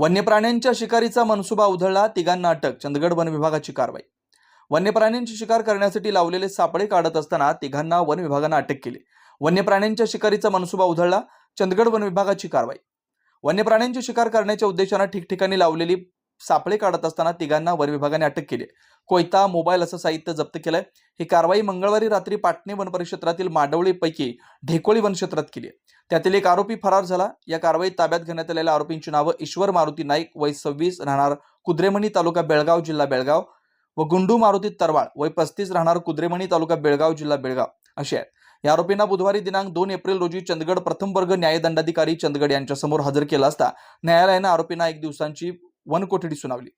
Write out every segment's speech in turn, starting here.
वन्य प्राण्यांच्या शिकारीचा मनसुबा उधळला तिघांना अटक चंदगड वन विभागाची कारवाई. वन्य प्राण्यांची शिकार करण्यासाठी लावलेले सापळे काढत असताना तिघांना वन विभागानं अटक केली. वन्य प्राण्यांच्या शिकारीचा मनसुबा उधळला चंदगड वन विभागाची कारवाई. वन्य प्राण्यांची शिकार करण्याच्या उद्देशानं ठिकठिकाणी लावलेली सापळे काढत असताना तिघांना वन विभागाने अटक केली. कोयता मोबाईल असं साहित्य जप्त केलंय. ही कारवाई मंगळवारी रात्री पाटणे वनपरिक्षेत्रातील माडवळीपैकी ढेकोळी वन क्षेत्रात केली. त्यातील एक आरोपी फरार झाला. या कारवाईत ताब्यात घेण्यात आलेल्या आरोपींची नावं ईश्वर मारुती नाईक वय सव्वीस राहणार कुद्रेमणी तालुका बेळगाव जिल्हा बेळगाव व गुंडू मारुती तरवाळ वय पस्तीस राहणार कुद्रेमणी तालुका बेळगाव जिल्हा बेळगाव असे आहेत. या आरोपींना बुधवारी दिनांक दोन एप्रिल रोजी चंदगड प्रथम वर्ग न्यायदंडाधिकारी चंदगड यांच्यासमोर हजर केला असता न्यायालयानं आरोपींना एक दिवसांची वन कोठडी सुनावली.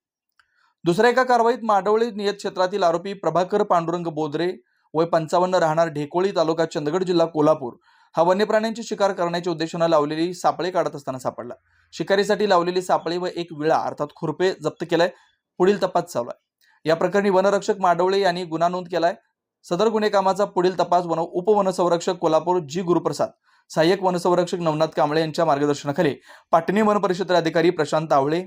दुसऱ्या एका कारवाईत माडवळी नियत क्षेत्रातील आरोपी प्रभाकर पांडुरंग बोदरे वय पंचावन्न राहणार ढेकोळी तालुका चंदगड जिल्हा कोल्हापूर हा वन्य प्राण्यांची शिकार करण्याच्या उद्देशानं लावलेली सापळे काढत असताना सापडला. शिकारीसाठी लावलेली सापळे व एक विळा अर्थात खुरपे जप्त केलाय. पुढील तपास चालू आहे. या प्रकरणी वनरक्षक माडवळे यांनी गुन्हा नोंद केलाय. सदर गुन्हे कामाचा पुढील तपास वन उपवनसंरक्षक कोल्हापूर जी गुरुप्रसाद सहाय्यक वनसंरक्षक नवनाथ कांबळे यांच्या मार्गदर्शनाखाली पाटणी वनपरिषद अधिकारी प्रशांत आवळे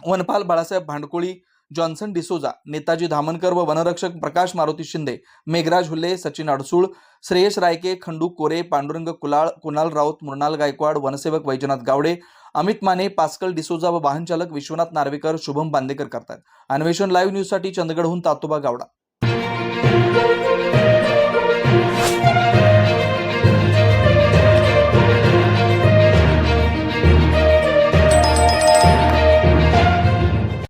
वनपाल बाळासाहेब भांडकोळी जॉन्सन डिसोजा नेताजी धामनकर व वनरक्षक प्रकाश मारुती शिंदे मेघराज हुल्ले सचिन अडसूळ श्रेयस रायके खंडू कोरे पांडुरंग कुलाळ कुणाल राऊत मृणाल गायकवाड वनसेवक वैजनाथ गावडे अमित माने पास्कल डिसोजा व वाहनचालक विश्वनाथ नार्वेकर शुभम बांदेकर करतात अन्वेषण लाईव्ह न्यूजसाठी चंदगडहून तातोबा गावडा.